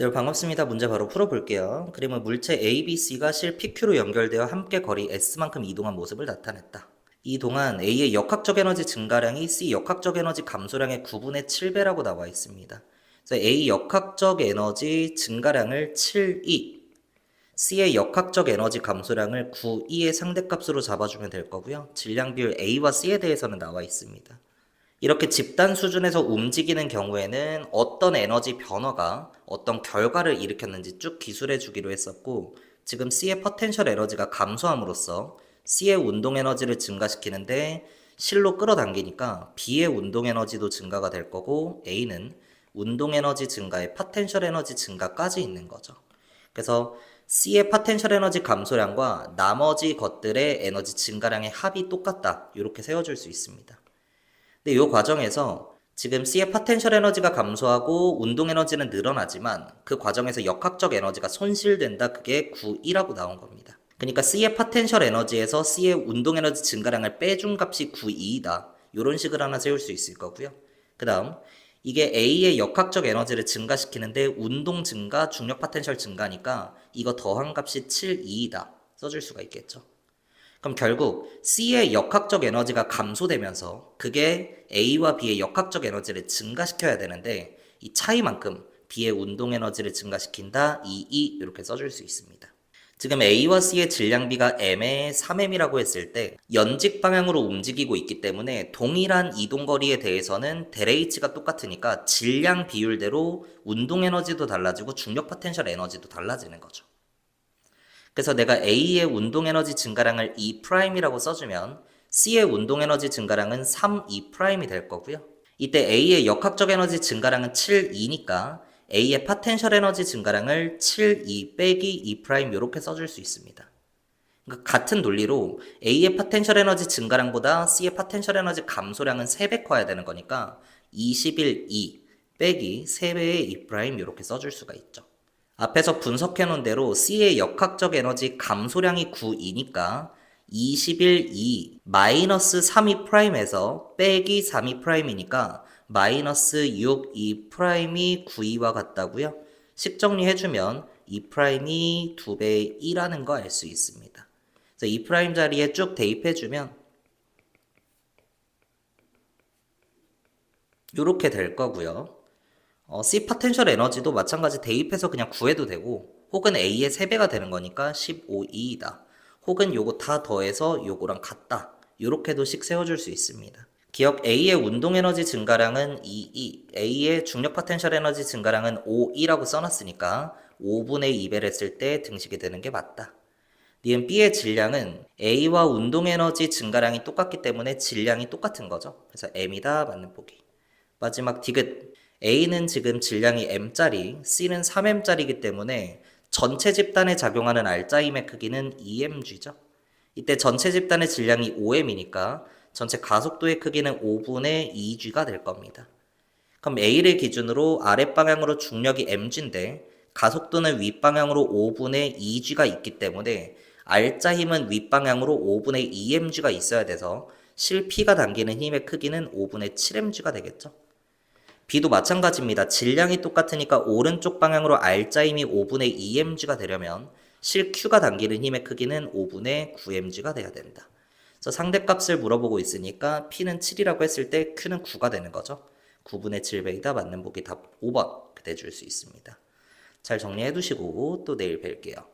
네, 반갑습니다. 문제 바로 풀어볼게요. 그림은 물체 A, B, C가 실 PQ로 연결되어 함께 거리 S만큼 이동한 모습을 나타냈다. 이 동안 A의 역학적 에너지 증가량이 C 역학적 에너지 감소량의 9분의 7배라고 나와 있습니다. 그래서 A 역학적 에너지 증가량을 7E, C의 역학적 에너지 감소량을 9E의 상대값으로 잡아주면 될 거고요. 질량 비율 A와 C에 대해서는 나와 있습니다. 이렇게 집단 수준에서 움직이는 경우에는 어떤 에너지 변화가 어떤 결과를 일으켰는지 쭉 기술해 주기로 했었고 지금 C의 포텐셜 에너지가 감소함으로써 C의 운동 에너지를 증가시키는데 실로 끌어당기니까 B의 운동 에너지도 증가가 될 거고 A는 운동 에너지 증가에 포텐셜 에너지 증가까지 있는 거죠. 그래서 C의 포텐셜 에너지 감소량과 나머지 것들의 에너지 증가량의 합이 똑같다. 이렇게 세워줄 수 있습니다. 근데 이 과정에서 지금 C의 포텐셜 에너지가 감소하고 운동 에너지는 늘어나지만 그 과정에서 역학적 에너지가 손실된다. 그게 9이라고 나온 겁니다. 그러니까 C의 포텐셜 에너지에서 C의 운동 에너지 증가량을 빼준 값이 9이다. 이런 식을 하나 세울 수 있을 거고요. 그 다음 이게 A의 역학적 에너지를 증가시키는데 운동 증가, 중력 포텐셜 증가니까 이거 더한 값이 7이다. 써줄 수가 있겠죠. 그럼 결국 C의 역학적 에너지가 감소되면서 그게 A와 B의 역학적 에너지를 증가시켜야 되는데 이 차이만큼 B의 운동 에너지를 증가시킨다 2E 이렇게 써줄 수 있습니다. 지금 A와 C의 질량비가 M의 3M이라고 했을 때 연직 방향으로 움직이고 있기 때문에 동일한 이동 거리에 대해서는 델 H가 똑같으니까 질량 비율대로 운동 에너지도 달라지고 중력 포텐셜 에너지도 달라지는 거죠. 그래서 내가 A의 운동 에너지 증가량을 2'이라고 써주면 C의 운동 에너지 증가량은 3'2'이 될 거고요. 이때 A의 역학적 에너지 증가량은 7'2니까 A의 파텐셜 에너지 증가량을 7'2 빼기 2' 이렇게 써줄 수 있습니다. 그러니까 같은 논리로 A의 파텐셜 에너지 증가량보다 C의 파텐셜 에너지 감소량은 3배 커야 되는 거니까 21, 2 빼기 3배의 2' 이렇게 써줄 수가 있죠. 앞에서 분석해 놓은 대로 C의 역학적 에너지 감소량이 9이니까 21, 2 마이너스 32'에서 빼기 32'이니까 마이너스 6, 2'이 9이와 같다고요? 식 정리해주면 2'이 2배의 1라는 거 알 수 있습니다. 그래서 2' 자리에 쭉 대입해주면 이렇게 될 거고요. 어, C 포텐셜 에너지도 마찬가지 대입해서 그냥 구해도 되고 혹은 A의 3배가 되는 거니까 15E이다. 혹은 요거 다 더해서 요거랑 같다. 요렇게도 식 세워줄 수 있습니다. 기억 A의 운동 에너지 증가량은 2E, A의 중력 포텐셜 에너지 증가량은 5E라고 써놨으니까 5분의 2배를 했을 때 등식이 되는 게 맞다. 니은 B의 질량은 A와 운동 에너지 증가량이 똑같기 때문에 질량이 똑같은 거죠. 그래서 M이다 맞는 보기. 마지막 디귿 A는 지금 질량이 M짜리, C는 3M짜리이기 때문에 전체 집단에 작용하는 R자임의 크기는 2mg죠. 이때 전체 집단의 질량이 5m이니까 전체 가속도의 크기는 5분의 2g가 될 겁니다. 그럼 A를 기준으로 아랫방향으로 중력이 mg인데 가속도는 윗방향으로 5분의 2g가 있기 때문에 R자 힘은 윗방향으로 5분의 2mg가 있어야 돼서 실 P가 당기는 힘의 크기는 5분의 7mg가 되겠죠. B도 마찬가지입니다. 질량이 똑같으니까 오른쪽 방향으로 R자 힘이 5분의 2mg가 되려면 실 Q가 당기는 힘의 크기는 5분의 9mg가 돼야 된다. 그래서 상대값을 물어보고 있으니까 P는 7이라고 했을 때 Q는 9가 되는 거죠. 9분의 7배이다 맞는 보기 답 5번 그때 줄수 있습니다. 잘 정리해 두시고 또 내일 뵐게요.